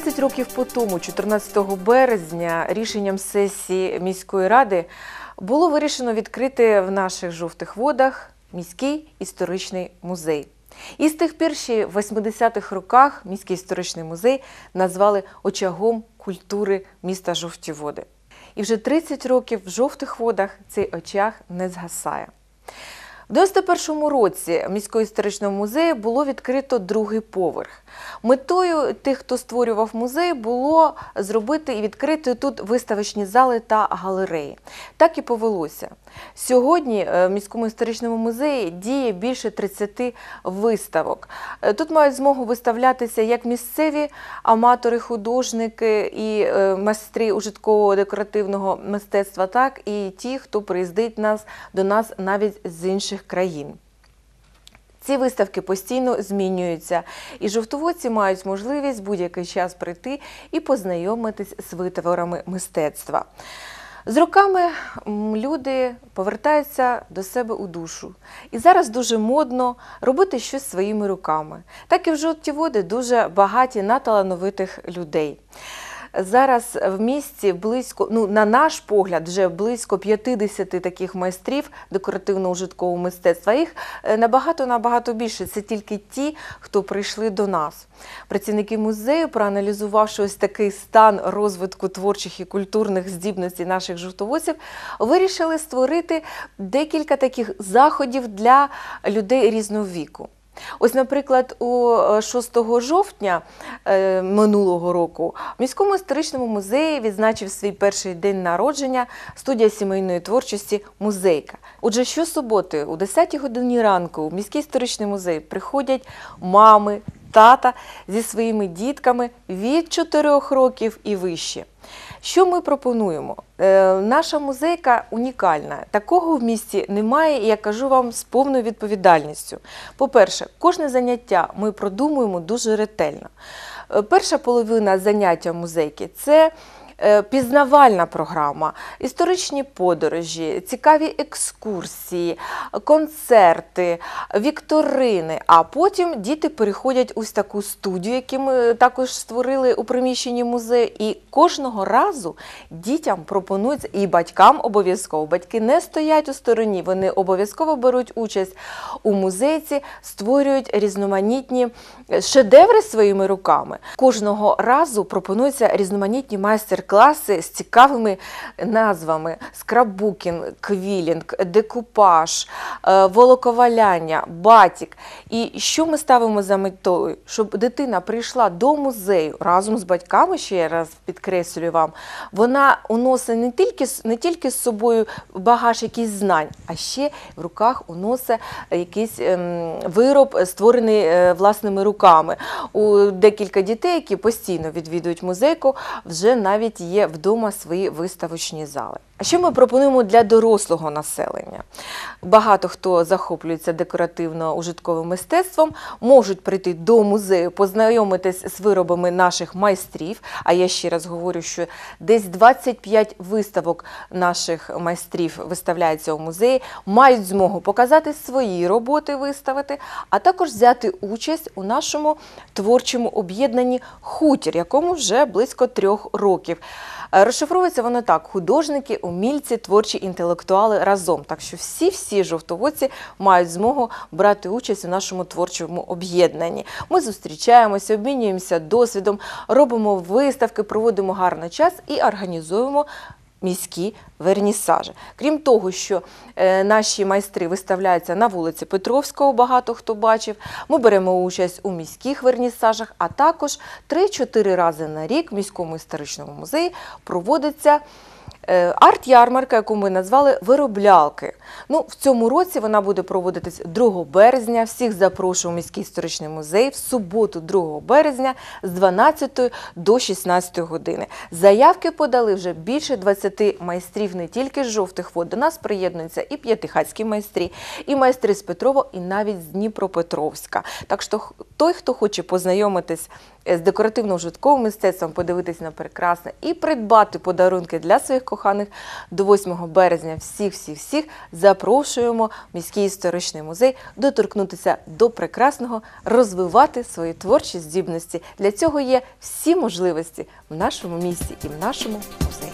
30 років по тому, 14 березня, рішенням сесії міської ради було вирішено відкрити в наших жовтих водах міський історичний музей. І з тих пір ще в 80-х роках міський історичний музей назвали очагом культури міста Жовті Води. І вже 30 років в жовтих водах цей очаг не згасає. В 91-му році міського історичного музею було відкрито другий поверх. Метою тих, хто створював музей, було зробити і відкрити тут виставочні зали та галереї. Так і повелося. Сьогодні е, в міському історичному музеї діє більше 30 виставок. Е, Тут мають змогу виставлятися як місцеві аматори, художники і е, майстри ужиткового декоративного мистецтва, так і ті, хто приїздить нас до нас навіть з інших країн. Ці виставки постійно змінюються, і жовтоводці мають можливість будь-який час прийти і познайомитись з витворами мистецтва. З роками люди повертаються до себе у душу. І зараз дуже модно робити щось своїми руками. Так і в жовті води дуже багаті на талановитих людей. Зараз в місті близько, ну на наш погляд, вже близько 50 таких майстрів декоративно-ужиткового мистецтва. Їх е, набагато набагато більше. Це тільки ті, хто прийшли до нас. Працівники музею, проаналізувавши ось такий стан розвитку творчих і культурних здібностей наших жовтоводців, вирішили створити декілька таких заходів для людей різного віку. Ось, наприклад, у е, 6 жовтня е, минулого року в міському історичному музеї відзначив свій перший день народження студія сімейної творчості Музейка. Отже, щосуботи о 10 годині ранку в міський історичний музей приходять мами, тата зі своїми дітками від 4 років і вище. Що ми пропонуємо? Е, наша музейка унікальна. Такого в місті немає, я кажу вам з повною відповідальністю. По-перше, кожне заняття ми продумуємо дуже ретельно. Е, Перша половина заняття музейки це пізнавальна програма, історичні подорожі, цікаві екскурсії, концерти, вікторини. А потім діти переходять ось таку студію, яку ми також створили у приміщенні музею. І кожного разу дітям пропонується і батькам обов'язково. Батьки не стоять у стороні, вони обов'язково беруть участь у музейці, створюють різноманітні шедеври своїми руками. Кожного разу пропонуються різноманітні майстер-класи з цікавими назвами: скраббукінг, квілінг, декупаж, е, волоковаляння, батік. І що ми ставимо за метою? Щоб дитина прийшла до музею разом з батьками, ще раз підкреслюю вам, вона уносить не тільки, не тільки з собою багаж якихось знань, а ще в руках уносить якийсь ем, вироб, створений е, власними руками. У декілька дітей, які постійно відвідують музейку, вже навіть є вдома свої виставочні зали. А що ми пропонуємо для дорослого населення? Багато хто захоплюється декоративно-ужитковим мистецтвом, можуть прийти до музею, познайомитись з виробами наших майстрів. А я ще раз говорю, що десь 25 виставок наших майстрів виставляється у музеї, мають змогу показати свої роботи, виставити, а також взяти участь у нашому творчому об'єднанні Хутір, якому вже близько трьох років. Е, Розшифровується воно так: художники, умільці, творчі інтелектуали разом. Так що всі-всі жовтоводці мають змогу брати участь у нашому творчому об'єднанні. Ми зустрічаємося, обмінюємося досвідом, робимо виставки, проводимо гарний час і організуємо. Міські вернісажі. Крім того, що е, наші майстри виставляються на вулиці Петровського, багато хто бачив. Ми беремо участь у міських вернісажах, а також 3-4 рази на рік в міському історичному музеї проводиться арт-ярмарка, яку ми назвали Вироблялки. Ну, в цьому році вона буде проводитись 2 березня. Всіх запрошую у міський історичний музей в суботу, 2 березня з 12 до 16 години. Заявки подали вже більше 20 майстрів не тільки з жовтих вод. До нас приєднуються і п'ятихатські майстрі, і майстри з Петрова, і навіть з Дніпропетровська. Так що той, хто хоче познайомитись з декоративно-ужитковим мистецтвом подивитись на прекрасне і придбати подарунки для своїх коханих до 8 березня. Всіх, всіх, всіх запрошуємо міський історичний музей доторкнутися до прекрасного, розвивати свої творчі здібності. Для цього є всі можливості в нашому місті і в нашому музеї.